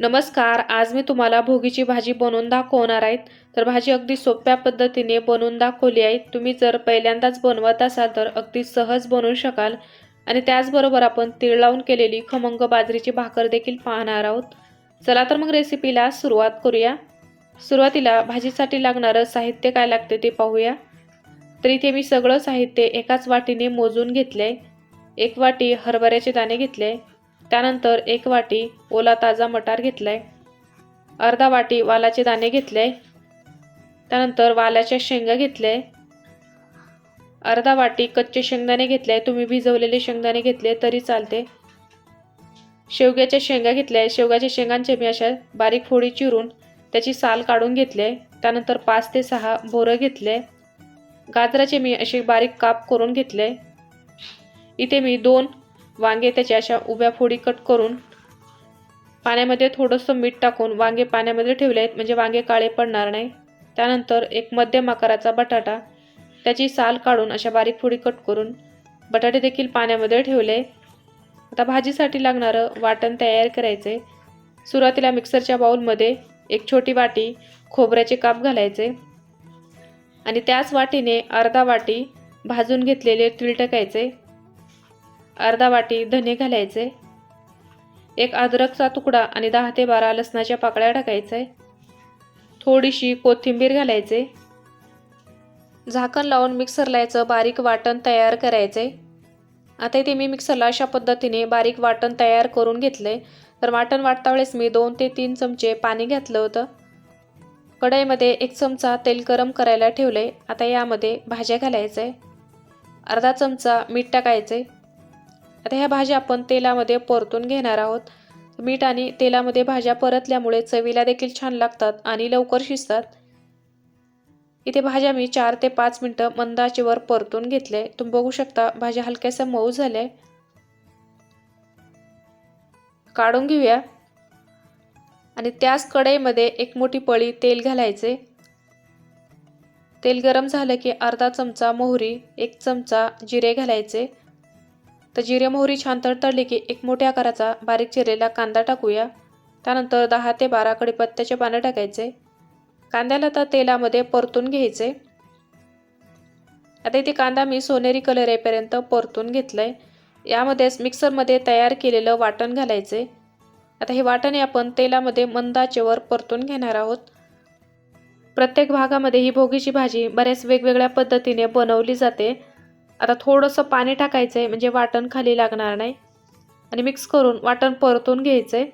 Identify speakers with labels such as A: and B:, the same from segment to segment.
A: नमस्कार आज मी तुम्हाला भोगीची भाजी बनवून दाखवणार आहेत तर भाजी अगदी सोप्या पद्धतीने बनवून दाखवली आहे. तुम्ही जर पहिल्यांदाच बनवत असाल तर अगदी सहज बनवू शकाल. आणि त्याचबरोबर आपण तीळ लावून केलेली खमंग बाजरीची भाकर देखील पाहणार आहोत. चला तर मग रेसिपीला सुरुवात करूया. सुरुवातीला भाजीसाठी लागणारं साहित्य काय लागते ते पाहूया. तर इथे मी सगळं साहित्य एकाच वाटीने मोजून घेतले एक वाटी हरभऱ्याचे दाणे घेतले. त्यानंतर एक वाटी ओला ताजा मटार घेतलाय. अर्धा वाटी वालाचे दाणे घेतले. त्यानंतर वालाच्या शेंगा घेतले. अर्धा वाटी कच्चे शेंगदाणे घेतले. तुम्ही भिजवलेले शेंगदाणे घेतले तरी चालते. शेवग्याच्या शेंगा घेतल्या. शेवग्याच्या शेंगांचे मी अशा बारीक फोडी चिरून त्याची साल काढून घेतले. त्यानंतर पाच ते सहा बोरं घेतले. गाजराचे मी असे बारीक काप करून घेतले. इथे मी दोन वांगे त्याच्या अशा उभ्या फोडी कट करून पाण्यामध्ये थोडंसं मीठ टाकून वांगे पाण्यामध्ये ठेवले आहेत. म्हणजे वांगे काळे पडणार नाही. त्यानंतर एक मध्यम आकाराचा बटाटा त्याची साल काढून अशा बारीक फोडी कट करून बटाटे देखील पाण्यामध्ये ठेवले. आता भाजीसाठी लागणारं वाटण तयार करायचे सुरुवातीला मिक्सरच्या बाऊलमध्ये एक छोटी वाटी खोबऱ्याचे काप घालायचे आणि त्याच वाटीने अर्धा वाटी भाजून घेतलेले तीळ टाकायचे. अर्धा वाटी धने घालायचे. एक अद्रकचा तुकडा आणि दहा ते बारा लसणाच्या पाकळ्या टाकायचे. थोडीशी कोथिंबीर घालायचे. झाकण लावून मिक्सरला याचं बारीक वाटण तयार करायचे. आता इथे मी मिक्सरला अशा पद्धतीने बारीक वाटण तयार करून घेतले. तर वाटण वाटता वेळेस मी दोन ते तीन चमचे पाणी घातलं होतं. कढईमध्ये एक चमचा तेल गरम करायला ठेवले. आता यामध्ये भाज्या घालायचे. अर्धा चमचा मीठ टाकायचे. आता ह्या भाज्या आपण तेलामध्ये परतून घेणार आहोत. मीठ आणि तेलामध्ये भाज्या परतल्यामुळे चवीला देखील छान लागतात आणि लवकर शिजतात. इथे भाज्या मी चार ते पाच मिनटं मंदाचेवर परतून घेतले. तुम्ही बघू शकता भाज्या हलक्याशा मऊ झाल्या. काढून घेऊया. आणि त्याच कढईमध्ये एक मोठी पळी तेल घालायचे. तेल गरम झालं की अर्धा चमचा मोहरी एक चमचा जिरे घालायचे. तर जिरे मोहरी छान तडतडली की एक मोठ्या आकाराचा बारीक चिरलेला कांदा टाकूया. त्यानंतर दहा ते बारा कडीपत्त्याचे पानं टाकायचे. कांद्याला तर तेलामध्ये परतून घ्यायचे. आता इथे कांदा मी सोनेरी कलर येईपर्यंत परतून घेतलं आहे यामध्येच मिक्सरमध्ये तयार केलेलं वाटण घालायचे. आता हे वाटणे आपण तेलामध्ये मंदाचेवर परतून घेणार आहोत. प्रत्येक भागामध्ये ही भोगीची भाजी बऱ्याच वेगवेगळ्या पद्धतीने बनवली जाते. आता थोडंसं पाणी टाकायचं आहे म्हणजे वाटण खाली लागणार नाही. आणि मिक्स करून वाटण परतून घ्यायचं आहे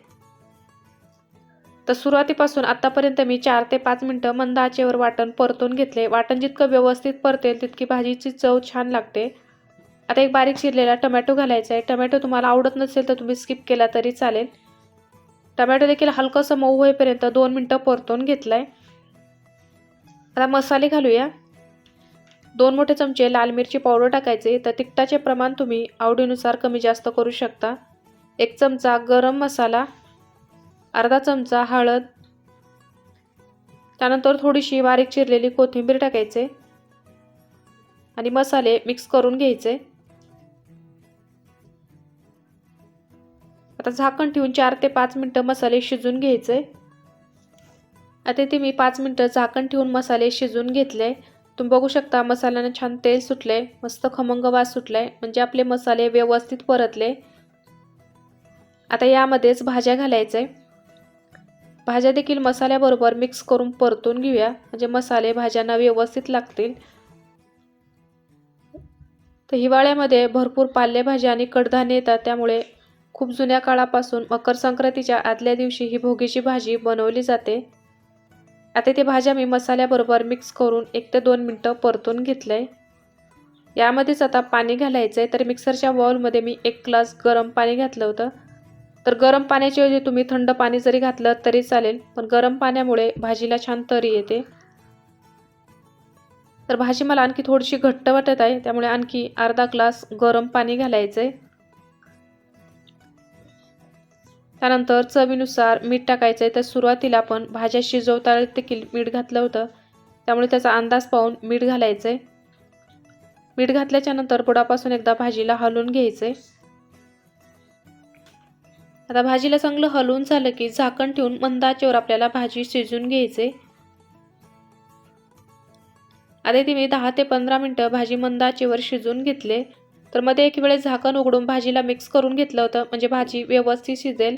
A: तर सुरुवातीपासून आत्तापर्यंत मी चार ते पाच मिनटं मंद आचेवर वाटण परतून घेतले वाटण जितकं व्यवस्थित परतेल तितकी भाजीची चव छान लागते. आता एक बारीक चिरलेला टमॅटो घालायचा आहे टमॅटो तुम्हाला आवडत नसेल तर तुम्ही स्किप केला तरी चालेल. टमॅटो देखील हलकंसं मऊ होईपर्यंत दोन मिनटं परतून घेतलं आहे आता मसाले घालूया. दोन मोठे चमचे लाल मिरची पावडर टाकायचे तर तिखटाचे प्रमाण तुम्ही आवडीनुसार कमी जास्त करू शकता. एक चमचा गरम मसाला अर्धा चमचा हळद त्यानंतर थोडीशी बारीक चिरलेली कोथिंबीर टाकायचे आणि मसाले मिक्स करून घ्यायचे. आता झाकण ठेवून चार ते पाच मिनटं मसाले शिजून घ्यायचे. आता ते मी पाच मिनटं झाकण ठेवून मसाले शिजून घेतले. तुम्ही बघू शकता मसाल्यानं छान तेल सुटले मस्त खमंग वास सुटलाय म्हणजे आपले मसाले व्यवस्थित परतले. आता यामध्येच भाज्या घालायचे भाज्या देखील मसाल्याबरोबर मिक्स करून परतून घेऊया. म्हणजे मसाले भाज्यांना व्यवस्थित लागतील. तर हिवाळ्यामध्ये भरपूर पालेभाज्या आणि कडधान्य येतात त्यामुळे खूप जुन्या काळापासून मकर संक्रांतीच्या आदल्या दिवशी ही भोगीची भाजी बनवली जाते. आता ते भाज्या मी मसाल्याबरोबर मिक्स करून एक ते दोन मिनटं परतून घेतलं आहे यामध्येच आता पाणी घालायचं आहे तर मिक्सरच्या बॉलमध्ये मी एक ग्लास गरम पाणी घातलं होतं. तर गरम पाण्याच्याऐवजी तुम्ही थंड पाणी जरी घातलं तरी चालेल पण गरम पाण्यामुळे भाजीला छान तरी येते. तर भाजी मला आणखी थोडीशी घट्ट वाटत आहे त्यामुळे आणखी अर्धा ग्लास गरम पाणी घालायचं आहे त्यानंतर चवीनुसार मीठ टाकायचं आहे तर सुरुवातीला आपण भाज्या शिजवताना देखील मीठ घातलं होतं. त्यामुळे त्याचा अंदाज पाहून मीठ घालायचं आहे मीठ घातल्याच्या नंतर एकदा भाजीला हलवून घ्यायचं आहे आता भाजीला चांगलं हलवून झालं की झाकण ठेवून मंदाचेवर आपल्याला भाजी शिजून घ्यायचे आता ती मी दहा ते पंधरा मिनटं भाजी मंदाचेवर शिजून घेतले. तर मध्ये एक वेळेस झाकण उघडून भाजीला मिक्स करून घेतलं होतं. म्हणजे भाजी व्यवस्थित शिजेल.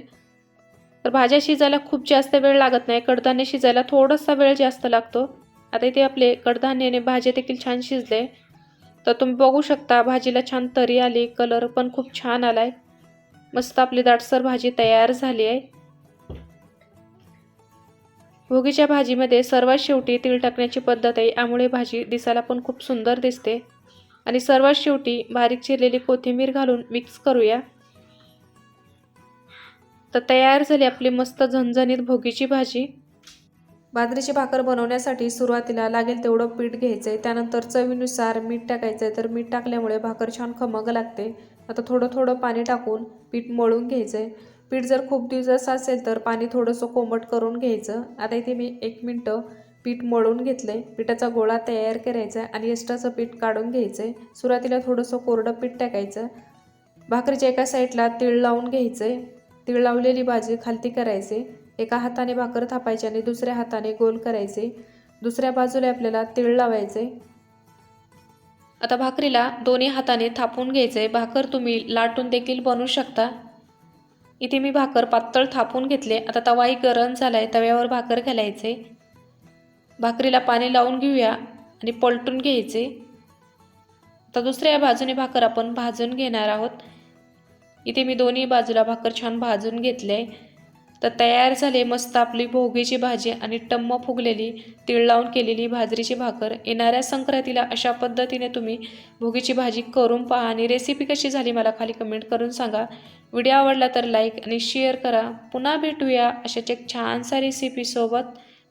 A: तर भाज्या शिजायला खूप जास्त वेळ लागत नाही. कडधान्य शिजायला थोडासा वेळ जास्त लागतो. आता इथे आपले कडधान्याने भाजी देखील छान शिजले. तर तुम्ही बघू शकता भाजीला छान तरी आली कलर पण खूप छान आलाय. मस्त आपली दाटसर भाजी तयार झाली आहे. भोगीच्या भाजीमध्ये सर्वात शेवटी तीळ टाकण्याची पद्धत आहे. यामुळे भाजी दिसायला पण खूप सुंदर दिसते. आणि सर्वात शेवटी बारीक चिरलेली कोथिंबीर घालून मिक्स करूया. तर तयार झाली आपली मस्त झणझणीत भोगीची भाजी. बाजरीची भाकर बनवण्यासाठी सुरुवातीला लागेल तेवढं पीठ घ्यायचं आहे त्यानंतर चवीनुसार मीठ टाकायचं आहे तर मीठ टाकल्यामुळे भाकर छान खमग लागते. आता थोडं थोडं पाणी टाकून पीठ मळून घ्यायचं आहे पीठ जर खूप दिवसाचं असेल तर पाणी थोडंसं कोमट करून घ्यायचं. आता इथे मी एक मिनटं पीठ मळून घेतलं. आहे पिठाचा गोळा तयार करायचा आहे आणि एक्स्ट्राचं पीठ काढून घ्यायचं. आहे सुरुवातीला थोडंसं कोरडं पीठ टाकायचं. भाकरीच्या एका साईडला तीळ लावून घ्यायचं. आहे तीळ लावलेली भाजी खालती करायचे. एका हाताने भाकर थापायची आणि दुसऱ्या हाताने गोल करायचे. दुसऱ्या बाजूला आपल्याला तीळ लावायचे. आता भाकरीला दोन्ही हाताने थापून घ्यायचे. भाकर तुम्ही लाटून देखील बनवू शकता. इथे मी भाकर पातळ थापून घेतले. आता तवाही गरम झाला आहे तव्यावर भाकर घालायचे. भाकरीला पाणी लावून घेऊया आणि पलटून घ्यायचे. आता दुसऱ्या बाजूने भाकर आपण भाजून घेणार आहोत. इथे मी दोन्ही बाजूला भाकर छान भाजून घेतले. तर तयार झाले मस्त आपली भोगीची भाजी आणि टम्म फुगलेली तीळ लावून केलेली बाजरीची भाकर. येणाऱ्या संक्रांतीला अशा पद्धतीने तुम्ही भोगीची भाजी करून पहा आणि रेसिपी कशी झाली मला खाली कमेंट करून सांगा. व्हिडिओ आवडला तर लाईक आणि शेअर करा. पुन्हा भेटूया अशाच एक छानसा रेसिपीसोबत